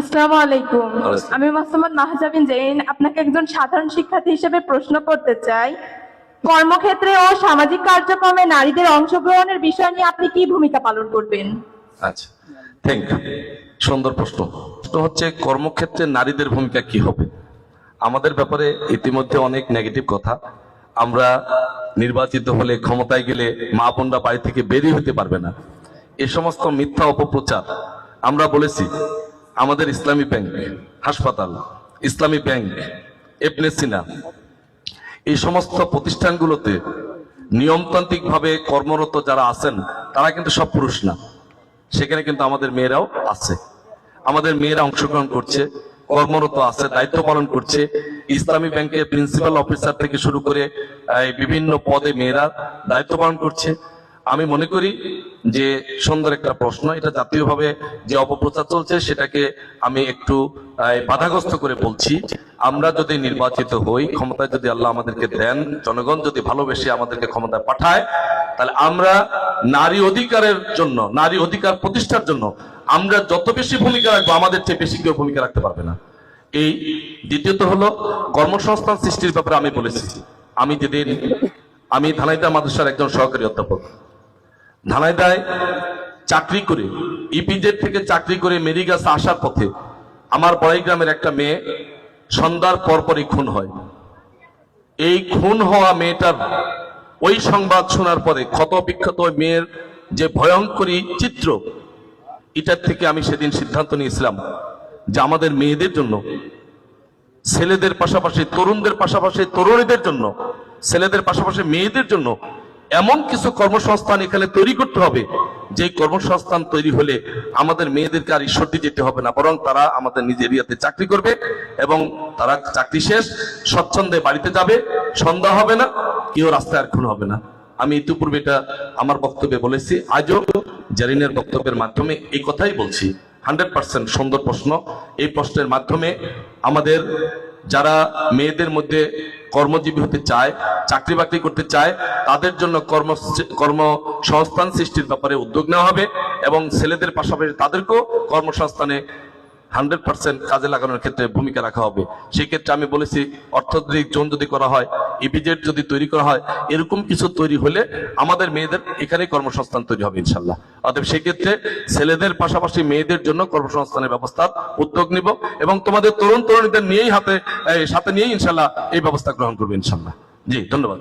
আসসালামু আলাইকুম। আমি মাহজাবিন আপনাকে একজন সাধারণ শিক্ষার্থী হিসেবে প্রশ্ন করতে চাই। কর্মক্ষেত্রে ও সামাজিক কার্যক্রমে নারীদের অংশগ্রহণের বিষয় নিয়ে আপনি কি ভূমিকা পালন করবেন? আচ্ছা থ্যাংক ইউ সুন্দর প্রশ্ন। প্রশ্ন হচ্ছে কর্মক্ষেত্রে নারীদের ভূমিকা কি হবে? আমাদের ব্যাপারে ইতিমধ্যে অনেক নেগেটিভ কথা। আমরা নির্বাচিত হলে ক্ষমতায় গেলে মা বোনরা বাড়ি থেকে বেরিয়ে হতে পারবে না। এ সমস্ত মিথ্যা অপপ্রচার আমরা বলেছি আমাদের ইসলামী ব্যাংক, হাসপাতাল, ইসলামী ব্যাংক এবনে সিনা, এই সমস্ত প্রতিষ্ঠানগুলোতে নিয়মতান্ত্রিকভাবে কর্মরত যারা আছেন, তারা কিন্তু সব পুরুষ না। সেখানে কিন্তু আমাদের মেয়েরাও আছে। আমাদের মেয়েরা অংশগ্রহণ করছে, কর্মরত আছে, দায়িত্ব পালন করছে। ইসলামী ব্যাংকের প্রিন্সিপাল অফিসার থেকে শুরু করে বিভিন্ন পদে মেয়েরা দায়িত্ব পালন করছে। আমি মনে করি যে সুন্দর একটা প্রশ্ন, এটা জাতীয়ভাবে যে অপপ্রচার চলছে সেটাকে আমি একটু বাধাগ্রস্ত করে বলছি। আমরা যদি নির্বাচিত হই, ক্ষমতায় যদি আল্লাহ আমাদেরকে দেন, জনগণ যদি ভালোবেসে আমাদেরকে ক্ষমতায় পাঠায়, তাহলে আমরা নারী অধিকারের জন্য, নারী অধিকার প্রতিষ্ঠার জন্য আমরা যত বেশি ভূমিকা রাখব, আমাদের চেয়ে বেশি কেউ ভূমিকা রাখতে পারবে না। এই দ্বিতীয়ত হলো কর্মসংস্থান সৃষ্টির ব্যাপারে আমি বলেছি। আমি যেদিন, আমি ধানাইদা মাদ্রাসার একজন সহকারী অধ্যাপক। ধানাইদায় চাকরি করে ইপিজেড থেকে চাকরি করে মেরিগাছে আসার পথে আমার বড়াই গ্রামের একটা মেয়ে সন্ধ্যার পরপরই খুন হয়। এই খুন হওয়া মেয়েটার ওই সংবাদ শোনার পরে ক্ষত ওই মেয়ের যে ভয়ঙ্করী চিত্র, এটার থেকে আমি সেদিন সিদ্ধান্ত নিয়েছিলাম যে আমাদের মেয়েদের জন্য, ছেলেদের পাশাপাশি তরুণদের পাশাপাশি তরুণীদের জন্য, ছেলেদের পাশাপাশি মেয়েদের জন্য এমন কিছু কর্মসংস্থান এখানে তৈরি করতে হবে, যে কর্মসংস্থান তৈরি হলে আমাদের মেয়েদেরকে আর ঈশ্বরটি যেতে হবে না, বরং তারা আমাদের নিজের এরিয়াতে চাকরি করবে এবং তারা চাকরি শেষ, স্বচ্ছন্দে বাড়িতে যাবে, সন্ধ্যা হবে না, কেউ রাস্তায় আর খুন হবে না। আমি ইতিপূর্বে এটা আমার বক্তব্যে বলেছি, আজও জারিনের বক্তব্যের মাধ্যমে এই কথাই বলছি। হান্ড্রেড পার্সেন্ট সুন্দর প্রশ্ন, এই প্রশ্নের মাধ্যমে আমাদের যারা মেয়েদের মধ্যে কর্মজীবী হতে চায়, চাকরি বাকরি করতে চায়, তাদের জন্য কর্ম কর্মসংস্থান সৃষ্টির ব্যাপারে উদ্যোগ নেওয়া হবে এবং ছেলেদের পাশাপাশি তাদেরকেও কর্মসংস্থানে হান্ড্রেড পার্সেন্ট কাজে লাগানোর ক্ষেত্রে ভূমিকা রাখা হবে। সেক্ষেত্রে আমি বলেছি অর্থনৈতিক জোন যদি করা হয় ইপিজেড যদি তৈরি করা হয়, এরকম কিছু তৈরি হলে আমাদের মেয়েদের এখানে কর্মসংস্থান তৈরি হবে ইনশাল্লাহ অতএব সেক্ষেত্রে ছেলেদের পাশাপাশি মেয়েদের জন্য কর্মসংস্থানের ব্যবস্থা উদ্যোগ নিব এবং তোমাদের তরুণ তরুণীদের নিয়েই হাতে সাথে নিয়েই ইনশাল্লাহ এই ব্যবস্থা গ্রহণ করবে ইনশাল্লাহ জি, ধন্যবাদ।